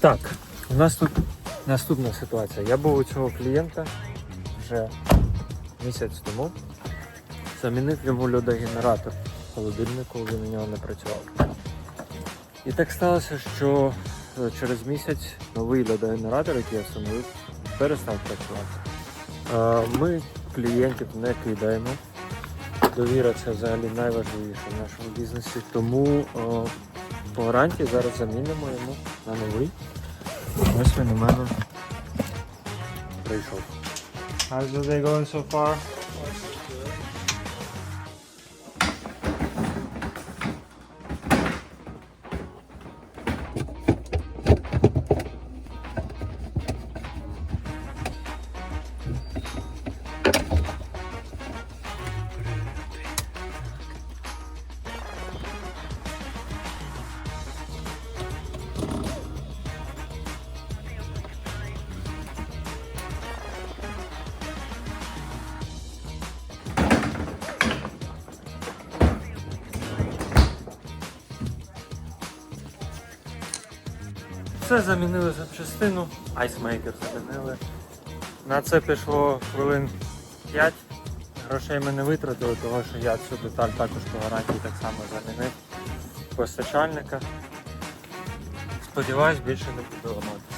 Так, у нас тут наступна ситуація. Я був у цього клієнта вже місяць тому. Замінив йому льодогенератор в холодильнику, він у нього не працював. І так сталося, що е, через місяць новий льодогенератор, який я встановив, перестав працювати. Е, Ми клієнтів не кидаємо. Довіра це взагалі найважливіше в нашому бізнесі. Тому е, по гарантії зараз замінимо йому на новий. Ось він у мене прийшов. How's the day going so far? Все замінили запчастину, айсмейкер замінили. На це пішло хвилин 5. Грошей ми не витратили, тому що я цю деталь також по гарантії так само замінив постачальника. Сподіваюсь, більше не буду ламатися.